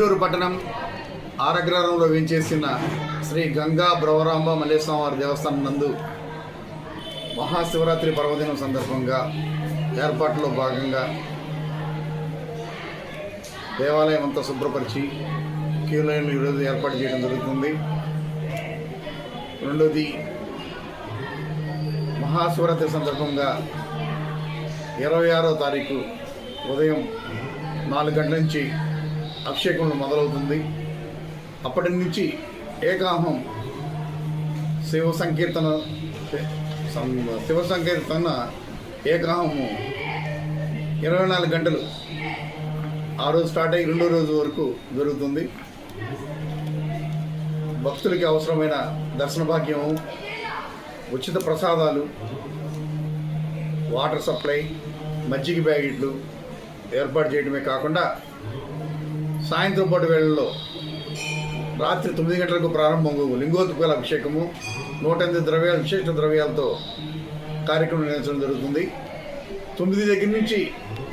గుంటూరు పట్టణం ఆరగ్రహంలో వేంచేసిన శ్రీ గంగా బ్రవరాంబ మల్లేశ్వరవారి దేవస్థానం నందు మహాశివరాత్రి పర్వదినం సందర్భంగా ఏర్పాట్లో భాగంగా దేవాలయం అంతా శుభ్రపరిచి క్యూ లైన్లు ఈరోజు ఏర్పాటు చేయడం జరుగుతుంది. రెండోది మహాశివరాత్రి సందర్భంగా ఇరవై ఆరో తారీఖు ఉదయం నాలుగు గంటల నుంచి అభిషేకంలో మొదలవుతుంది. అప్పటి నుంచి ఏకాహం శివ సంకీర్తన సం- శివ సంకీర్తన ఏకాహము. ఇరవై నాలుగు గంటలు. ఆ రోజు స్టార్ట్ అయ్యి రెండో రోజు వరకు జరుగుతుంది. భక్తులకి అవసరమైన దర్శన భాగ్యము ఉచిత ప్రసాదాలు వాటర్ సప్లై మజ్జిగ ప్యాకెట్లు ఏర్పాటు చేయడమే కాకుండా సాయంత్రం పాటు వేళల్లో రాత్రి తొమ్మిది గంటలకు ప్రారంభం లింగోత్పల అభిషేకము నూట ఎనిమిది ద్రవ్యాలు విశేష ద్రవ్యాలతో కార్యక్రమం నిర్వహించడం జరుగుతుంది. తొమ్మిది దగ్గర నుంచి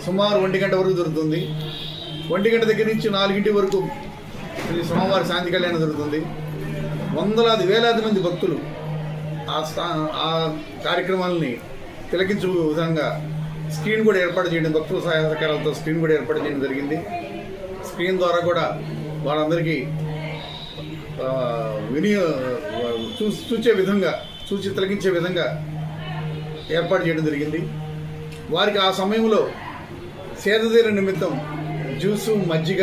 సుమారు ఒంటి గంట వరకు జరుగుతుంది. ఒంటి గంట దగ్గర నుంచి నాలుగింటి వరకు సోమవారి శాంతి కళ్యాణం జరుగుతుంది. వందలాది వేలాది మంది భక్తులు ఆ స్థా ఆ కార్యక్రమాలని తిలకించు విధంగా స్క్రీన్ కూడా ఏర్పాటు చేయడం భక్తుల సహాయ సహకారాలతో స్క్రీన్ కూడా ఏర్పాటు చేయడం జరిగింది. స్క్రీన్ ద్వారా కూడా వాళ్ళందరికీ ఆ, వినియో చూ చూచే విధంగా చూచి తొలగించే విధంగా ఏర్పాటు చేయడం జరిగింది. వారికి ఆ సమయంలో సేదతీర నిమిత్తం జ్యూసు మజ్జిగ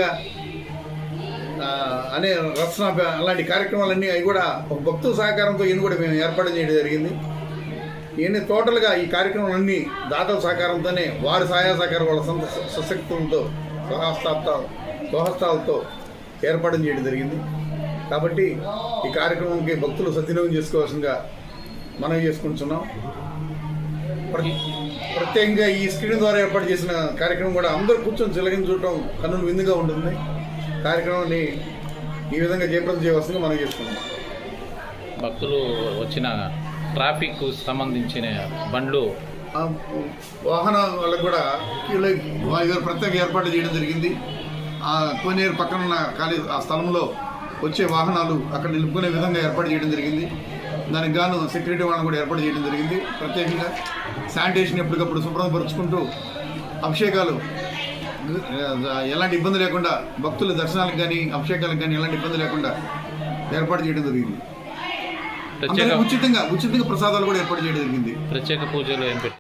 అనే రచన అలాంటి కార్యక్రమాలన్నీ అవి కూడా ఒక భక్తుల సహకారంతో ఈయన కూడా మేము ఏర్పాటు చేయడం జరిగింది. ఈయన టోటల్గా ఈ కార్యక్రమాలన్నీ దాతల సహకారంతోనే వారి సహాయ సహకారం వాళ్ళ సొంత సశక్తులతో స్వహస్తాలతో స్వహస్తాలతో ఏర్పాటు చేయడం జరిగింది. కాబట్టి ఈ కార్యక్రమంకి భక్తులు సద్వినియోగం చేసుకోవాల్సిందిగా మనం చేసుకుంటున్నాం. ప్ర- ప్రత్యేకంగా ఈ స్క్రీన్ ద్వారా ఏర్పాటు చేసిన కార్యక్రమం కూడా అందరూ కూర్చొని చిలకని చూడటం కన్నులు విందుగా ఉంటుంది. కార్యక్రమాన్ని ఈ విధంగా జయప్రదం చేయవలసిందిగా మనం చేసుకుంటాం భక్తులు వచ్చిన ట్రాఫిక్ సంబంధించిన బండ్లు ఆ వాహన వాళ్ళకు కూడా ప్రత్యేక ఏర్పాటు చేయడం జరిగింది. కోనేరు పక్కన ఉన్న ఖాళీ ఆ స్థలంలో వచ్చే వాహనాలు అక్కడ నిలుపుకునే విధంగా ఏర్పాటు చేయడం జరిగింది. దానికి గాను సెక్యూరిటీ వాళ్ళని కూడా ఏర్పాటు చేయడం జరిగింది. ప్రత్యేకంగా శానిటేషన్ ఎప్పటికప్పుడు శుభ్రపరుచుకుంటూ అభిషేకాలు ఆ, ఎలాంటి ఇబ్బంది లేకుండా భక్తుల దర్శనాలకు కానీ అభిషేకాలకు కానీ ఎలాంటి ఇబ్బంది లేకుండా ఏర్పాటు చేయడం జరిగింది. ఉచితంగా ఉచితంగా ప్రసాదాలు కూడా ఏర్పాటు చేయడం జరిగింది. ప్రత్యేక పూజలు